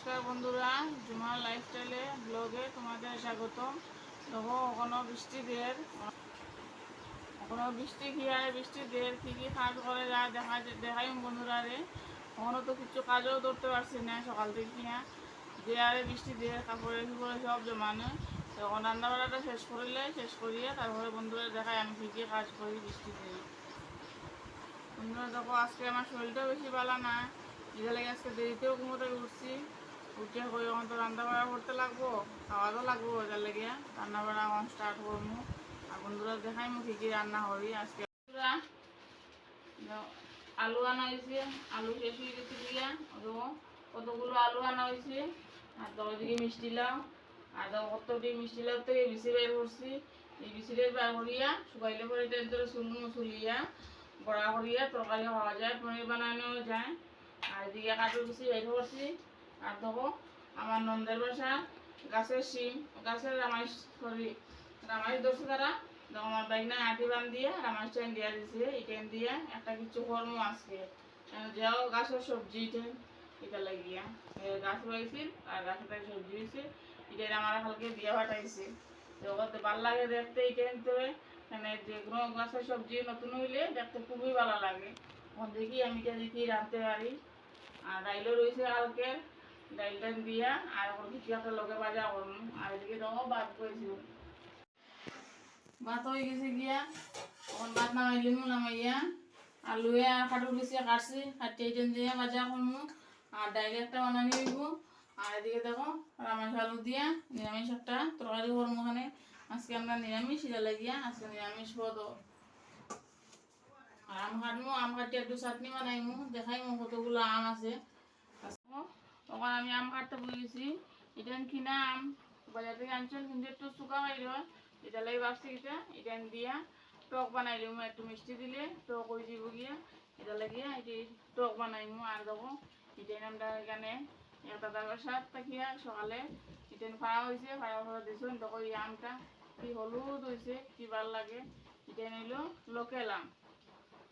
নমস্কার বন্ধুরা, জুমার লাইফস্টাইলে ব্লগে তোমাদের স্বাগতম। দেখো কোনো বৃষ্টি দের কোনো বৃষ্টি কি আর, বৃষ্টি দের কী কী কাজ করে যা দেখা দেখাই বন্ধুরা রে। কখনো তো কিছু কাজও ধরতে পারছি না সকাল থেকে। না যে আরে বৃষ্টি দিয়ে কাপড়ে কিপড়ে সব জমানো। তখন রান্না বান্নাটা শেষ করলে শেষ করিয়ে তারপরে বন্ধুরা দেখাই আমি কী কী কাজ করি বৃষ্টি দিয়ে বন্ধুরা দেখো, আজকে আমার শরীরটাও বেশি ভালো না। লাগে আজকে দেরিতেও ঘুমোতে উঠছি। উঠে কই এখন তো রান্না বাড়া করতে লাগবো খাওয়া তো লাগবো এটার লেগে। রান্না বাড়া এখন স্টার্ট করব। আর বন্ধুরা দেখাই মো কী রান্না করি আজকে। আলু আনা হয়েছে, আলু শেষ হয়ে গেছে দিয়া। কতগুলো আলু আনা হয়েছে? আর তো ওইদিকে মিষ্টি লাউ আর কতটি মিষ্টি লাউ থেকে বিচি বের করছি। এই বিচিটা বার করিয়া, শুকাইলে পরে এটা ধরে চুলু চুলিয়া, বড়া করিয়া তরকারি খাওয়া যায়, পনির বানানো যায়। আর এদিকে কাঠুর বিচি বের করছি। আর দেখো আমার নন্দের বাসা, গাছের শিম, গাছের রামাইশ সরি রামাইশ ধরছে তারা। দেখো আমার বাইক না আটি বান দিয়ে রামাইশ টাইম দিয়া দিছে এই দিয়ে, একটা কিছু কর্ম আজকে। যাও, গাছের সবজি এটা এটা লাগিয়া। গাছ লাগাইছিল আর গাছের সবজি হয়েছে এটা আমার হালকে দিয়ে ফাটাইছে। জগতে ভালো লাগে দেখতে এই টাইম তো মানে যে কোনো গাছের সবজি নতুন হইলে দেখতে খুবই ভালো লাগে। দেখি আমি এটা দেখি রাঁধতে পারি। আর ডাইলও রয়েছে কালকে ডাইলটা দিয়া আর এখন কিছু একটা লগে বাজা করুন আর এদিকে দেখো ভাত করেছি ভাত হয়ে গেছে গিয়া। এখন ভাত নামাইলিম নামাইয়া আলুয়ে আর কাটুর বেশি কাটছি। কাটিয়ে টেন দিয়ে বাজা করমু আর ডাইল একটা বানানি দিব আর এদিকে দেখো রামাস আলু দিয়া নিরামিষ একটা তরকারি করব ওখানে আজকে আমরা নিরামিষ এটা লাগিয়া আজকে নিরামিষ পদ আর আম কাটমু আম কাটিয়ে একটু চাটনি বানাইমু। দেখাইমু কতগুলো আম আছে। তখন আমি আম কাটতে বলেছি এটা কিনা আম বাজার থেকে আনছেন কিন্তু একটু শুকা হয় এটা লাগে ভাবছি এটা এটা দিয়া টক বানাইলিম। একটু মিষ্টি দিলে, টক হয়ে দিব গিয়া, এটা লাগিয়া এটি টক বানাইমু আর দেবো। এটা আমরা এখানে একটা দাদার সাত থাকিয়া সকালে চিকেন খাওয়া হয়েছে খাওয়া খাওয়া দিয়েছেন তখন এই আমটা কি হলুদ হয়েছে, কি ভালো লাগে। এটা নিল লোকেল আম।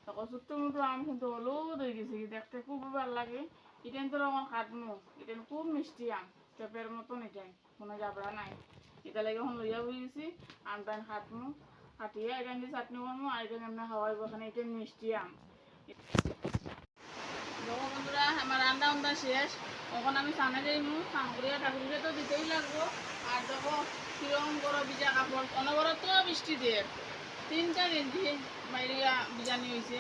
তখন ছোট্ট মোটো আম, কিন্তু হলুদ হয়ে গেছে। দেখতে খুব ভালো লাগে। ইটেন তো আমার কাটমু ইটেন খুব মিষ্টি আম পেঁপের মতন এটাই কোনো জাবড়া নাই। এটা লাগে এখন লইয়া বই গেছি আমটা কাটমু কাটিয়ে এটা দিয়ে চাটনি করমু আর এটা এমনি খাওয়াইব, এখানে এটা মিষ্টি আম। বন্ধুরা, আমার রান্না বান্না শেষ। তখন আমি সামনে যাইমু স্নান করিয়া ঠাকুরকে তো দিতেই লাগবো। আর দেখো কীরকম বড় ভিজা কাপড়, অনবরত বৃষ্টি দিয়ে। তিনটা গেঞ্জি বাইরিয়া বিজানি হয়েছে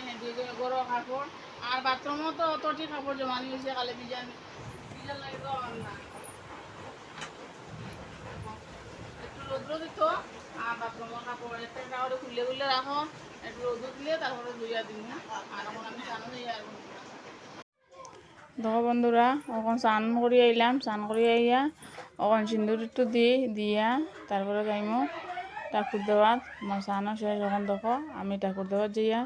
বড় কাপড়। আর বাথরুমও তো অতটি কাপড় জমানি হয়েছে, কালে বিজানি বিজান লাগে তো আমার না। একটু আর খুলে খুলে রাখো। একটু দিলে তারপরে ধুইয়া দিন আর এখন আমি জানো যাই আর দেখো বন্ধুরা, এখন স্নান করে আইলাম স্নান করে আইয়া এখন সিন্দুর একটু দিই, দিয়া তারপরে যাইমো ঠাকুর দেওয়াত। আমার স্নানও শেষ যখন দেখো আমি ঠাকুর দেওয়ার যাইয়া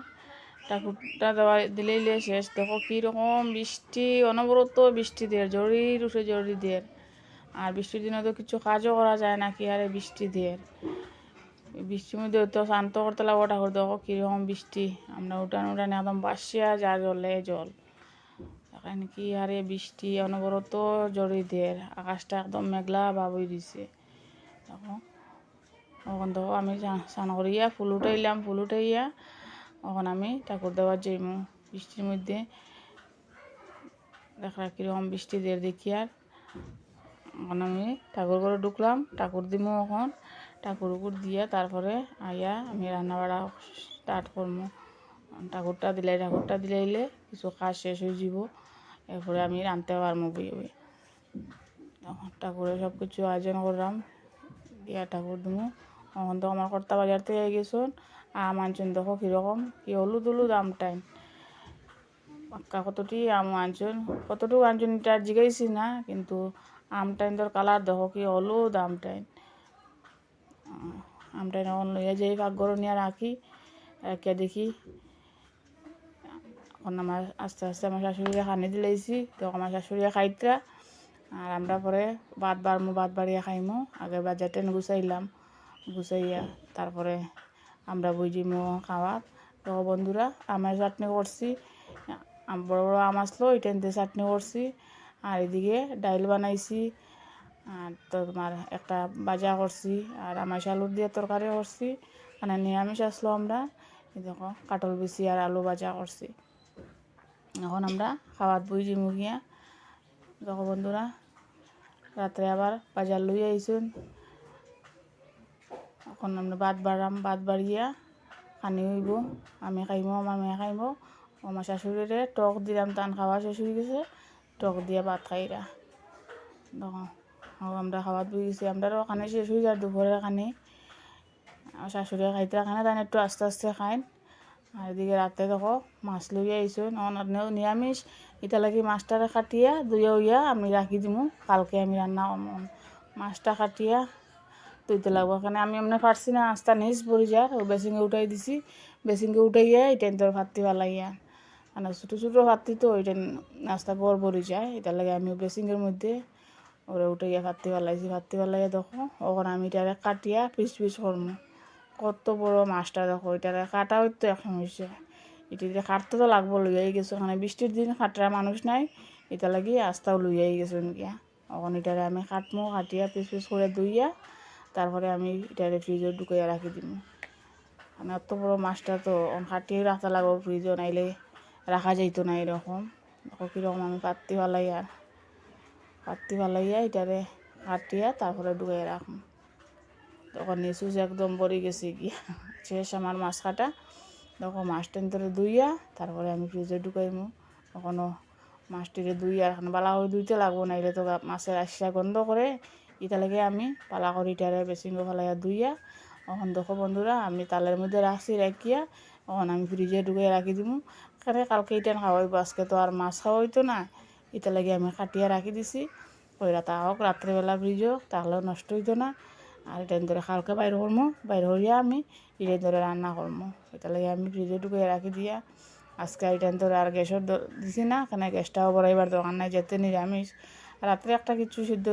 ঠাকুরটা দেওয়া দিলেই লিয়ে শেষ। দেখো কীরকম বৃষ্টি, অনবরত বৃষ্টি দিয়ে জরি উঠে জরি দিয়ে। আর বৃষ্টির দিনে তো কিছু কাজও করা যায় না, কি আরে বৃষ্টি দিয়ে। বৃষ্টির মধ্যে তো শান্ত করতে লাগবো ঠাকুর, দেখো কীরকম বৃষ্টি। আমরা উঠান উঠান একদম বাসিয়া যা জলে জল। এখন কি আরে বৃষ্টি, অনবরত জড়ি দিয়ে। আকাশটা একদম মেঘলা ভাবই দিছে। দেখো তখন দেখো আমি স্নান করিয়া ফুল উঠাইলাম, ফুল উঠাইয়া তখন আমি ঠাকুর দেওয়ার যাইমু বৃষ্টির মধ্যে দেখা কীরকম বৃষ্টি দিয়ে দেখি আর। এখন আমি ঠাকুর ঘরে ঢুকলাম, ঠাকুর দিমু এখন। ঠাকুর উকুর দিয়া তারপরে আইয়া আমি রান্না বাড়া স্টার্ট করব ঠাকুরটা দিলে ঠাকুরটা দিলাইলে কিছু কাজ শেষ হয়ে যাব। এরপরে আমি রাঁধতে পারব বইয়ে তখন ঠাকুরের সব কিছু আয়োজন করলাম, দিয়া ঠাকুর দিমু। তখন তো আমার কর্তা বাজার থেকে গেছুন। আম আনছেন দেখো কীরকম, কি হলুদ হলুদ পাক্কা কতটি আম আনছেন কতটুকু আনছেন এটা জিগাইছি না, কিন্তু আম টাইম তোর কালার দেখো কি হলুদ আম টাইম এখন লইয়া যাই পাকঘর নিয়ে রাখি রাখিয়া দেখি। এখন আমার আস্তে আস্তে আমার শাশুড়িকে খানি দিলাইছি তো আমার শাশুড়িয়ে খাইতরা। আর আমরা পরে বাদ বাড়মু, ভাত বাড়িয়া খাইমু। আগে বাজার টেন গুছাইলাম, গুছাইয়া তারপরে আমরা বুঝিমু খাওয়া। তো বন্ধুরা, আমের চাটনি করছি। বড় বড় আম আসলো দিয়ে চাটনি করছি। আর এদিকে ডাইল বানাইছি। আর তো তোমার একটা বাজা করছি। আর আমার আলুর দিয়ে তরকারি করছি। মানে নিরামিষ আসলো আমরা। দেখো কাটল বিচি আর আলু ভাজা করছি। এখন আমরা খাওয়াত বই জিমু গিয়া দেখো বন্ধুরা, রাত্রে আবার বাজার লই আইসুন এখন আমরা ভাত বাড়াম ভাত বাড়িয়া খানি হইব। আমি খাইমো আমার মেয়ে খাইমো। আমার শাশুড়িরে টক দিলাম টান খাওয়া হয়ে গেছে টক দিয়ে ভাত খাইরা আর আমরা খাওয়াত বই গেছি আমরাও খানি শেষ হয়ে যায় দুপুরের খানি। আমার শাশুড়ি খাইতে খানে তাই একটু আস্তে আস্তে খাইন আর এদিকে রাতে দেখো, মাছ লইয়া আইসুন নিরামিষ এটা লাগি মাছটারে কাটিয়া, দুইয়া উইয়া আমি রাখি দিমু। কালকে আমি রান্না করব মাছটা কাটিয়া তুইতে লাগবো। এখানে আমি এমনি পারছি না, আস্তা নিজ পড়ি যার, ও বেসিংয়ে উঠাই দিছি। বেসিংকে উঠাইয়া এটা তোর ভাতটি ভালাইয়া মানে ছোটো ছোটো ভাতটি তো ওইটা নাস্তা বর পড়ি যায়। এটা লাগে আমি বেসিংয়ের মধ্যে ওরা উঠাইয়া ভাতটি ভালাইছি ভাতটি ভালাইয়া দেখো ওখানে আমি এটারে কাটিয়া পিস পিস করব কত বড় মাছটা দেখো, এটারে কাটাও তো এখন সমস্যা এটা কাটতে তো লাগবো, লইয়াই গেছো। ওখানে বৃষ্টির দিন কাটার মানুষ নাই এটা লাগি আস্তাও লইয়াই গেছো গিয়া। ওখানে এটারে আমি কাটমো, কাটিয়া পিস পিস করে ধুইয়া তারপরে আমি এটারে ফ্রিজে ঢুকাইয়া রাখি দিব মানে অত বড় মাছটা তো কাটিয়ে রাখতে লাগবো ফ্রিজে নাইলে রাখা যাইতো না এরকম। কীরকম আমি পাত্তি ফালাই আর পাত্তি ফালাইয়া এটারে কাটিয়া তারপরে ঢুকাইয়া রাখুন। তখন নিচুজ একদম পড়ে গেছে গিয়া শেষ আমার মাছ কাটা। তখন মাছটা ধরে ধুইয়া তারপরে আমি ফ্রিজে ঢুকাইমু। তখনও মাছটিরে ধুইয়া এখন বালা করে ধুইতে লাগবো, নাইলে তো মাছের আশা গন্ধ করে ইটা লাগে আমি পালা করে ইটারে বেসিঙ্গ ফেলাইয়া ধুইয়া এখন দেখো বন্ধুরা, আমি তালের মধ্যে রাখছি, রাখিয়া এখন আমি ফ্রিজে ঢুকাই রাখি দিমু। কারণ কালকে ইটান খাওয়াইবো, আজকে তো আর মাছ খাওয়াইতো না। এটা লাগে আমি কাটিয়া রাখি দিছি। কইরা তা হোক, রাত্রেবেলা ফ্রিজও তাহলেও নষ্ট হইতো না। আর এটা ধরে কালকে বাইর করব বাইর হইয়া আমি এটা ধরে রান্না করব এটা আমি ফ্রিজে ঢুকিয়ে রাখি দিয়া। আজকে এটা ধরে আর গ্যাসও দ- দিছি না, কেন গ্যাসটাও বড়াইবার দোকান নাই, যেতে নিরামিষ। রাত্রে একটা কিছু সিদ্ধ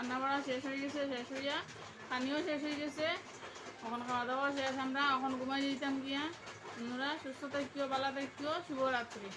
রান্না বাড়া শেষ হয়ে গেছে, শেষ হইয়া পানিও শেষ হয়ে গেছে। এখন খাওয়া দাওয়া শেষ, আমরা এখন ঘুমাই যেতাম গিয়া। অন্যরা সুস্থ থাকিও, ভালো থাকিও। শুভরাত্রি।